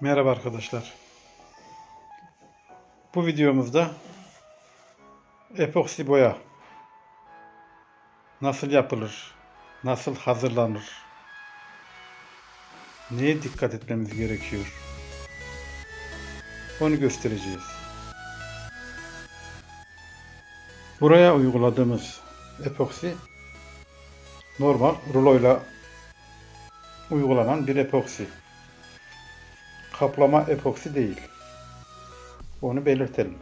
Merhaba arkadaşlar. Bu videomuzda epoksi boya nasıl yapılır, nasıl hazırlanır, neye dikkat etmemiz gerekiyor onu göstereceğiz. Buraya uyguladığımız epoksi normal ruloyla uygulanan bir epoksi kaplama epoksi değil. Onu belirtelim.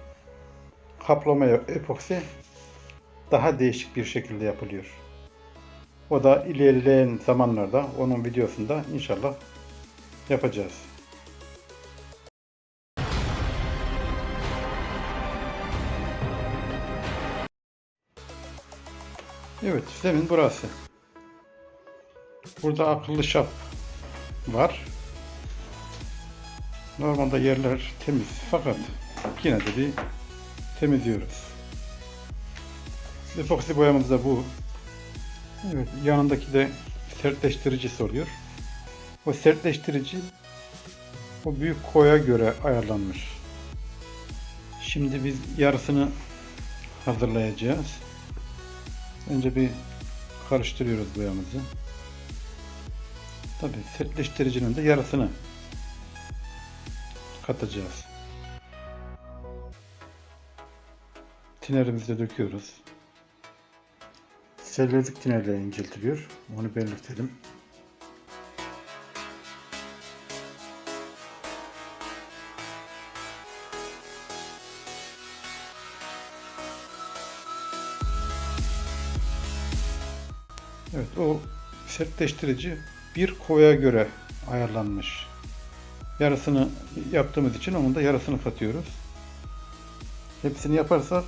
Kaplama epoksi daha değişik bir şekilde yapılıyor. O da ilerleyen zamanlarda onun videosunda inşallah yapacağız. Evet, zemin burası. Burada akıllı şap var. Normalde yerler temiz fakat yine de bir temizliyoruz. Epoksi boyamız da bu. Evet, yanındaki de sertleştiricisi oluyor. O sertleştirici o büyük koya göre ayarlanmış. Şimdi biz yarısını hazırlayacağız. Önce bir karıştırıyoruz boyamızı. Tabi sertleştiricinin de yarısını katacağız. Tinerimizi döküyoruz. Sellezik tinerle inceltiliyor. Onu belirtelim. Evet o sertleştirici bir koya göre ayarlanmış. Yarısını yaptığımız için onun da yarısını katıyoruz. Hepsini yaparsak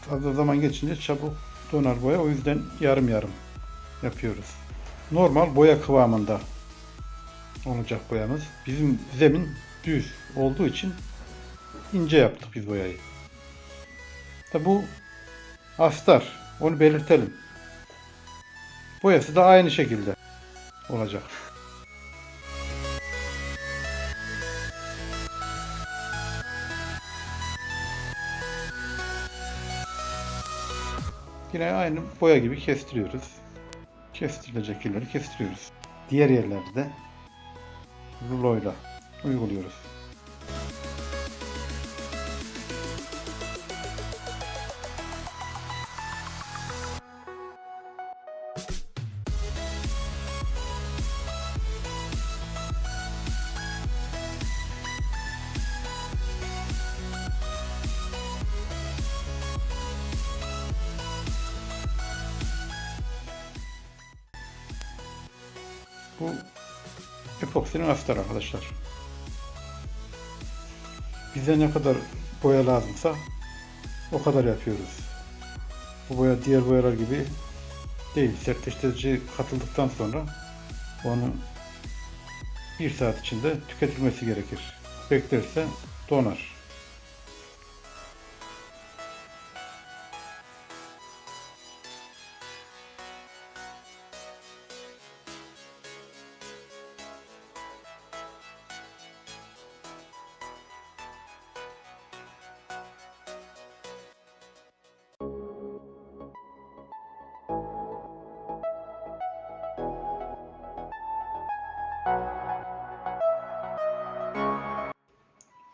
fazla zaman geçince çabuk donar boya. O yüzden yarım yarım yapıyoruz. Normal boya kıvamında olacak boyamız. Bizim zemin düz olduğu için ince yaptık biz boyayı. Tabi bu astar. Onu belirtelim. Boyası da aynı şekilde olacak. Yine aynı boya gibi kestiriyoruz. Kestirilecek yerleri kestiriyoruz. Diğer yerlerde de ruloyla uyguluyoruz. Bu epoksinin astarı arkadaşlar. Bize ne kadar boya lazımsa o kadar yapıyoruz. Bu boya diğer boyalar gibi değil. Sertleştirici katıldıktan sonra onu bir saat içinde tüketilmesi gerekir. Beklerse donar.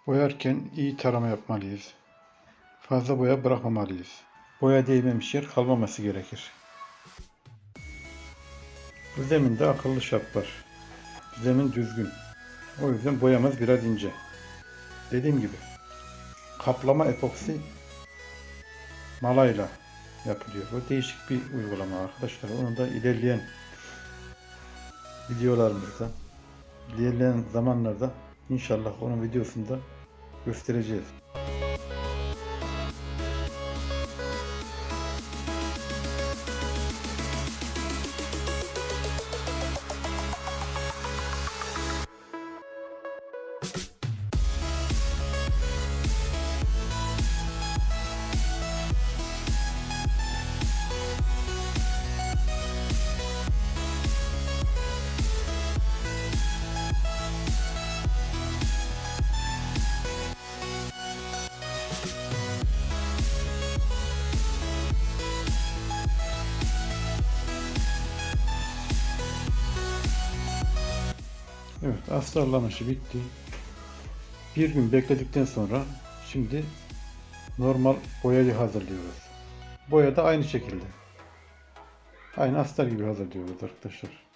Boyarken iyi tarama yapmalıyız. Fazla boya bırakmamalıyız. Boya değmemiş yer kalmaması gerekir. Bu zeminde akıllı şap var. Zemin düzgün. O yüzden boyamız biraz ince. Dediğim gibi kaplama epoksi malayla yapılıyor. Bu değişik bir uygulama arkadaşlar. Onu da ilerleyen videolarımızda, ilerleyen zamanlarda inşallah onun videosunda göstereceğiz. Evet astarlanışı bitti. Bir gün bekledikten sonra şimdi normal boyayı hazırlıyoruz. Boya da aynı şekilde. Aynı astar gibi hazırlıyoruz arkadaşlar.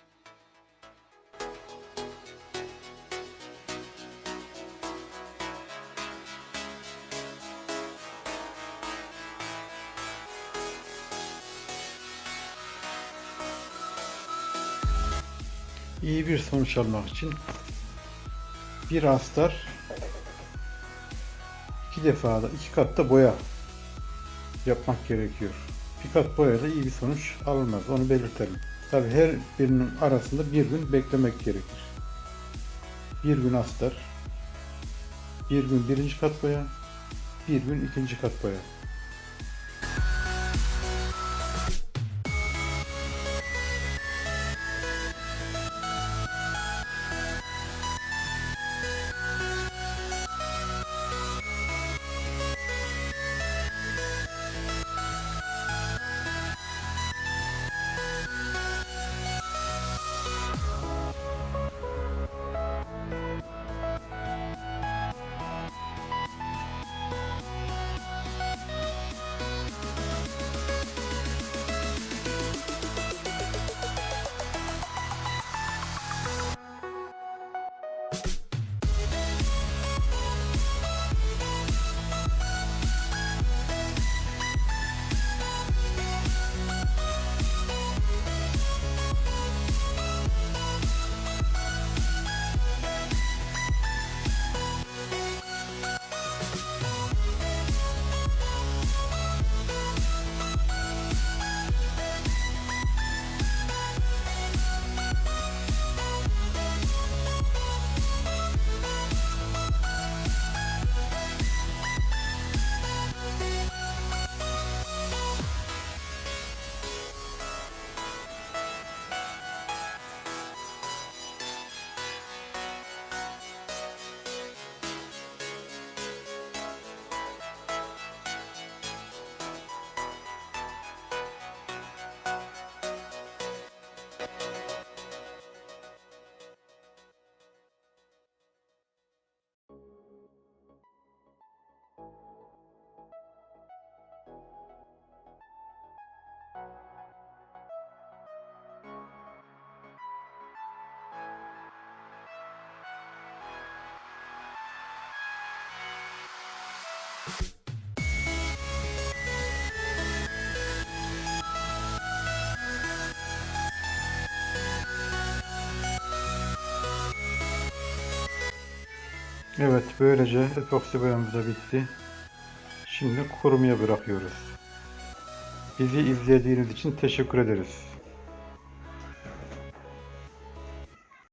İyi bir sonuç almak için bir astar iki defa da iki katta boya yapmak gerekiyor. Bir kat boyayla iyi bir sonuç alınmaz. Onu belirtelim. Tabi her birinin arasında bir gün beklemek gerekir. Bir gün astar, bir gün birinci kat boya, bir gün ikinci kat boya. Evet böylece epoksi boyamız da bitti. Şimdi kurumaya bırakıyoruz. Bizi izlediğiniz için teşekkür ederiz.